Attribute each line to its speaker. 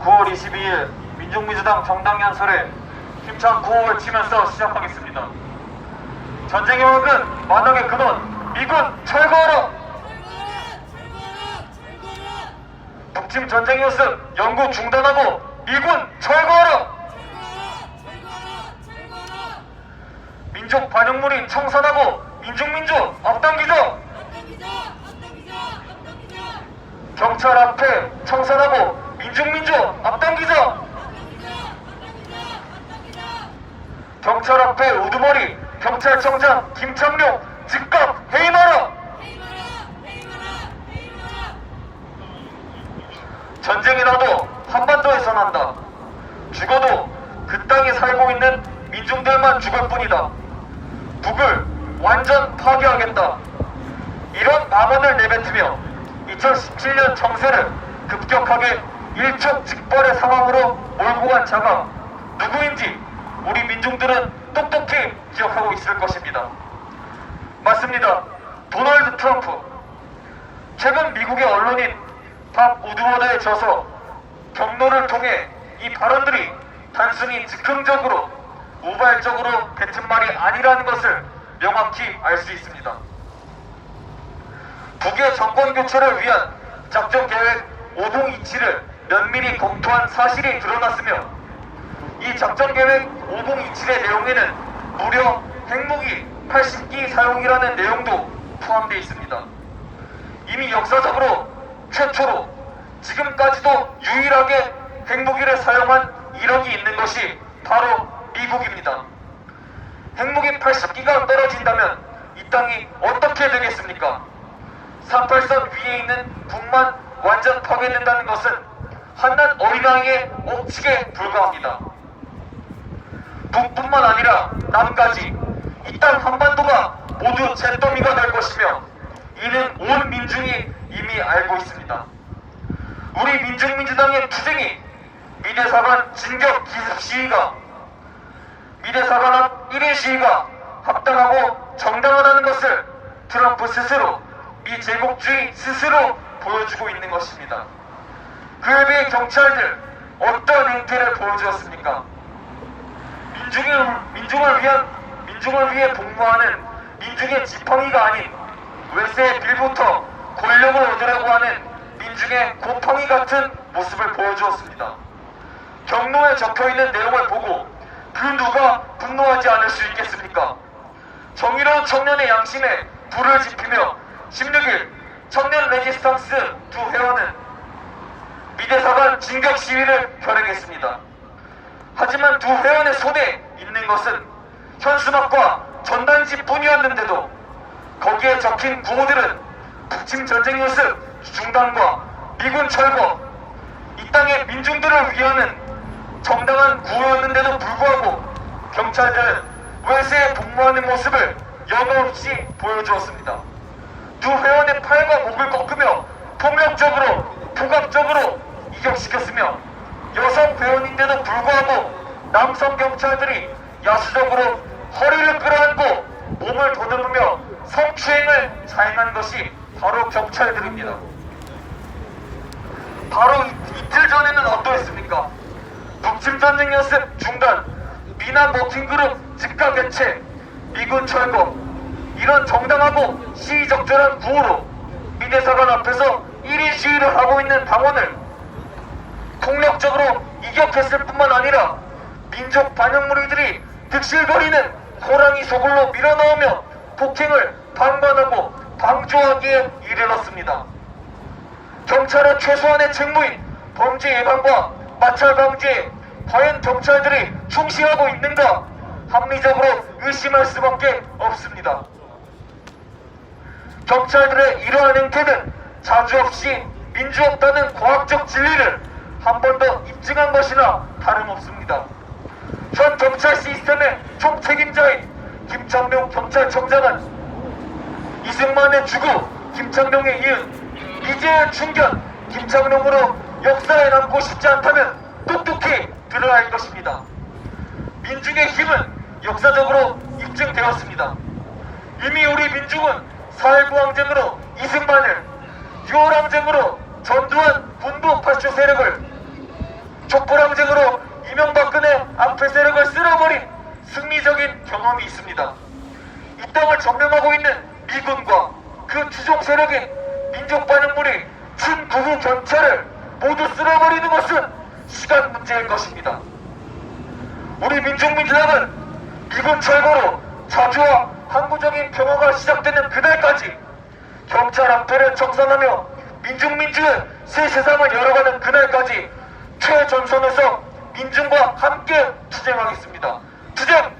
Speaker 1: 9월 22일 민중민주당 정당 연설에 힘찬 구호를 치면서 시작하겠습니다. 전쟁의 원은 만왕의 근원 미군 철거하라! 북침 전쟁 연습 연구 중단하고 미군 철거하라! 민족 반영물이 청산하고 민중민주 앞당기자! 경찰 앞에 청산하고 민중민주 앞당기자! 경찰 앞에 우두머리 경찰청장 김창룡 즉각 해임하라! 전쟁이 나도 한반도에서 난다. 죽어도 그 땅에 살고 있는 민중들만 죽을 뿐이다. 북을 완전 파괴하겠다. 이런 망언을 내뱉으며 2017년 정세를 급격하게 일촉즉발의 상황으로 몰고 간 자가 누구인지 우리 민중들은 똑똑히 기억하고 있을 것입니다. 맞습니다. 도널드 트럼프. 최근 미국의 언론인 밥 우드워드에 져서 경로를 통해 이 발언들이 단순히 즉흥적으로 우발적으로 뱉은 말이 아니라는 것을 명확히 알 수 있습니다. 북의 정권 교체를 위한 작전 계획 5027을 면밀히 검토한 사실이 드러났으며 이 작전 계획 5027의 내용에는 무려 핵무기 80기 사용이라는 내용도 포함되어 있습니다. 이미 역사적으로 최초로 지금까지도 유일하게 핵무기를 사용한 이력이 있는 것이 바로 미국입니다. 핵무기 80기가 떨어진다면 이 땅이 어떻게 되겠습니까? 38선 위에 있는 북만 완전 파괴된다는 것은 한낱 어린아이의 억측에 불과합니다. 북뿐만 아니라 남까지 이 땅 한반도가 모두 잿더미가 될 것이며 이는 온 민중이 이미 알고 있습니다. 우리 민중민주당의 투쟁이 미대사관 진격 기습 시위가 미대사관 앞 1인 시위가 합당하고 정당하다는 것을 트럼프 스스로 미 제국주의 스스로 보여주고 있는 것입니다. 비해 경찰들 어떤 행태를 보여주었습니까? 민중을, 민중을 위한 민중을 위해 복무하는 민중의 지팡이가 아닌 외세의 빌부터 권력을 얻으려고 하는 민중의 곰팡이 같은 모습을 보여주었습니다. 경로에 적혀있는 내용을 보고 그 누가 분노하지 않을 수 있겠습니까? 정의로운 청년의 양심에 불을 지피며 16일 청년 레지스탕스 두 회원은 미대사관 진격 시위를 결행했습니다. 하지만 두 회원의 손에 있는 것은 현수막과 전단지뿐이었는데도 거기에 적힌 구호들은 북침 전쟁 연습 중단과 미군 철거, 이 땅의 민중들을 위하는 정당한 구호였는데도 불구하고 경찰들은 외세에 복무하는 모습을 여과없이 보여주었습니다. 두 회원의 팔과 목을 꺾으며 폭력적으로 폭압적으로 이격시켰으며 여성 회원인데도 불구하고 남성 경찰들이 야수적으로 허리를 끌어안고 몸을 더듬으며 성추행을 자행한 것이 바로 경찰들입니다. 바로 이- 이틀 전에는 어떠했습니까? 북침전쟁 연습 중단, 미남 버킹그룹 즉각 개최, 미군 철거 이런 정당하고 시의적절한 구호로 미대사관 앞에서 1인 시위를 하고 있는 당원을 폭력적으로 이격했을 뿐만 아니라 민족 반영무리들이 득실거리는 호랑이 소굴로 밀어넣으며 폭행을 방관하고 방조하기에 이르렀습니다. 경찰의 최소한의 책무인 범죄 예방과 마찰 방지에 과연 경찰들이 충실하고 있는가 합리적으로 의심할 수밖에 없습니다. 경찰들의 이러한 행태는 자주 없이 민주 없다는 과학적 진리를 한 번 더 입증한 것이나 다름없습니다. 현 경찰 시스템의 총책임자인 김창룡 경찰청장은 이승만의 주구 김창룡에 이은 이재의 충견 김창룡으로 역사에 남고 싶지 않다면 똑똑히 들어야 할 것입니다. 민중의 힘은 역사적으로 입증되었습니다. 이미 우리 민중은 4.19 항쟁으로 이승만을 6월 항쟁으로 전두환 군부 파쇼 세력을 촛불항쟁으로 암패 세력을 쓸어버린 승리적인 경험이 있습니다. 이 땅을 점령하고 있는 미군과 그 추종 세력인 민족 반영물이 친구구 경찰을 모두 쓸어버리는 것은 시간 문제일 것입니다. 우리 민중민주당은 미군 철거로 자주와 항구적인 평화가 시작되는 그날까지 경찰 암패를 청산하며 민중민주의 새 세상을 열어가는 그날까지 최전선에서 민중과 함께 투쟁하겠습니다. 투쟁